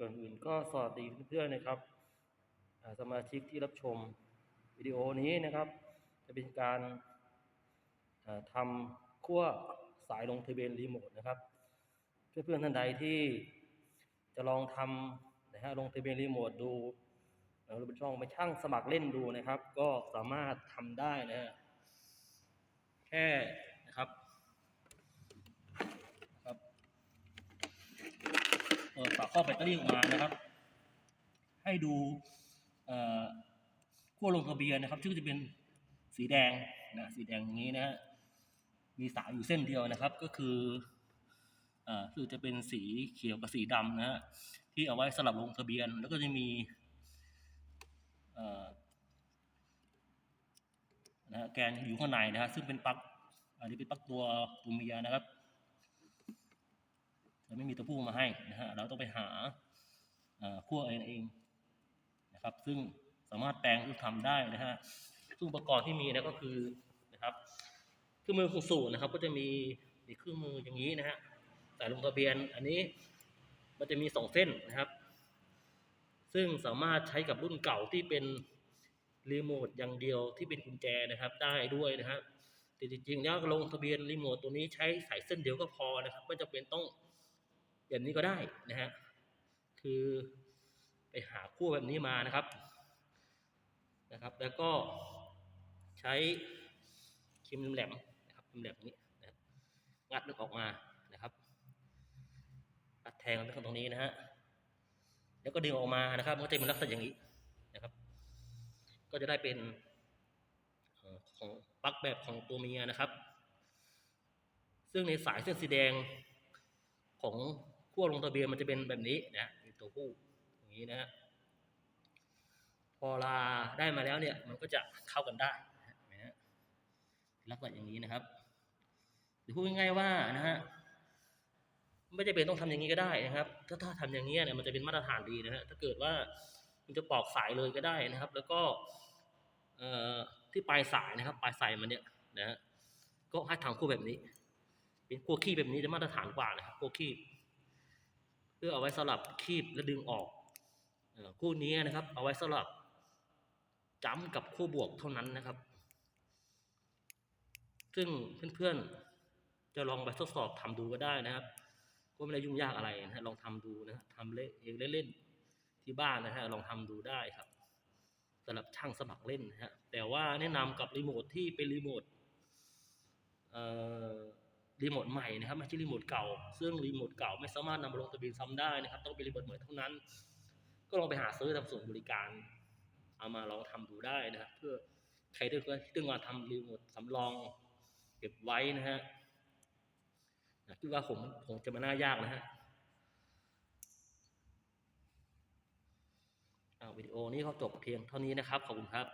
ก่อนอื่นก็สวัสดีเพื่อนๆนะครับสมาชิกที่รับชมวิดีโอนี้นะครับ จะเป็นการทำขั้วสายลงทะเบียนรีโมทนะครับเพื่อนๆท่านใดที่จะลองทำนะฮะลงทะเบียนรีโมทดูเอ่อหรือเป็นช่องไปช่างสมัครเล่นดูนะครับ ก็สามารถทำได้นะฮะแค่นะครับนะครับ เปิดฝาครอบแบตเตอรี่ออกมานะครับ ให้ดูขั้วลงทะเบียนนะครับซึ่งจะเป็นสีแดงนะสีแดงอย่างนี้นะฮะมีสายอยู่เส้นเดียวนะครับ ก็คืออ่อคือจะเป็นสีเขียวกับสีดำนะฮะที่เอาไว้สลับลงทะเบียน แล้วก็จะมีนะฮะแกนอยู่ข้างในนะฮะซึ่งเป็นปลั๊กอันนี้เป็นปลั๊กตัวตัวเมียนะครับ จะไม่มีตัวผู้มาให้นะฮะเราต้องไปหาเอ่อขั้วเองเองนะครับ ซึ่งสามารถแปลงรูปทำได้นะฮะซึ่งอุปกรณ์ที่มีนะก็คือนะครับเครื่องมือของสูตรนะครับ ก็จะมีมีเครื่องมืออย่างนี้นะฮะแต่ลงทะเบียนอันนี้มันจะมีสองเส้นนะครับ ซึ่งสามารถใช้กับรุ่นเก่าที่เป็นรีโมทอย่างเดียวที่เป็นกุญแจนะครับ ได้ด้วยนะครับแต่จริงๆแล้วลงทะเบียนรีโมทตัวนี้ใช้สายเส้นเดียวก็พอนะครับ ไม่จำเป็นต้อง แบบนี้ก็ได้นะฮะคือไปหาขั้วแบบนี้มานะครับนะครับ แล้วก็ใช้ครีมแหลมนะครับครีมแหลมนี้นะงัดมันออกมานะครับอัดแทงมันตรงนี้นะฮะแล้วก็ดึงออกมานะครับมันก็จะเป็นลักษณะอย่างนี้นะครับ ก็จะได้เป็นของปลั๊กแบบของตัวเมียนะครับ ซึ่งในสายเส้นสีแดงของ ขั้วลงทะเบียนมันจะเป็นแบบนี้นะเป็นตัวผู้อย่างนี้นะฮะพอลาได้มาแล้วเนี่ยมันก็จะเข้ากันได้นะฮะลักษณะอย่างนี้นะครับหรือพูดง่ายๆว่านะฮะไม่จำเป็นต้องทำอย่างนี้ก็ได้นะครับ ถ้าถ้าทำอย่างนี้เนี่ยมันจะเป็นมาตรฐานดีนะฮะถ้าเกิดว่ามันจะปอกสายเลยก็ได้นะครับ แล้วก็เอ่อที่ปลายสายนะครับ ปลายสายมันเนี่ยนะฮะก็ให้ทำคู่แบบนี้ เป็นขั้วคีบแบบนี้จะมาตรฐานกว่านะครับขั้วคีบ เพื่อเอาไว้สลับคีบและดึงออกคู่นี้นะครับ เอาไว้สลับจ้ำกับขั้วบวกเท่านั้นนะครับ ซึ่งเพื่อนๆจะลองไปทดสอบทำดูก็ได้นะครับ ก็ไม่ได้ยุ่งยากอะไรนะฮะลองทำดูนะฮะทำเล่นเองเล่นๆที่บ้านนะฮะลองทำดูได้ครับสำหรับช่างสมัครเล่นนะฮะแต่ว่าแนะนำกับรีโมทที่เป็นรีโมทเอ่อ รีโมทใหม่นะครับไม่ใช่รีโมทเก่า ซึ่งรีโมทเก่าไม่สามารถนำมาลงทะเบียนซ้ำได้นะครับ ต้องเป็นรีโมทใหม่เท่านั้น ก็ลองไปหาซื้อตามส่วนบริการ เอามาลองทำดูได้นะครับ เพื่อใครที่ต้องการทำรีโมทสำรอง เก็บไว้นะฮะคิดว่าผมคงจะไม่น่ายากนะฮะอ่าวิดีโอนี้เขาจบเพียงเท่านี้นะครับ ขอบคุณครับ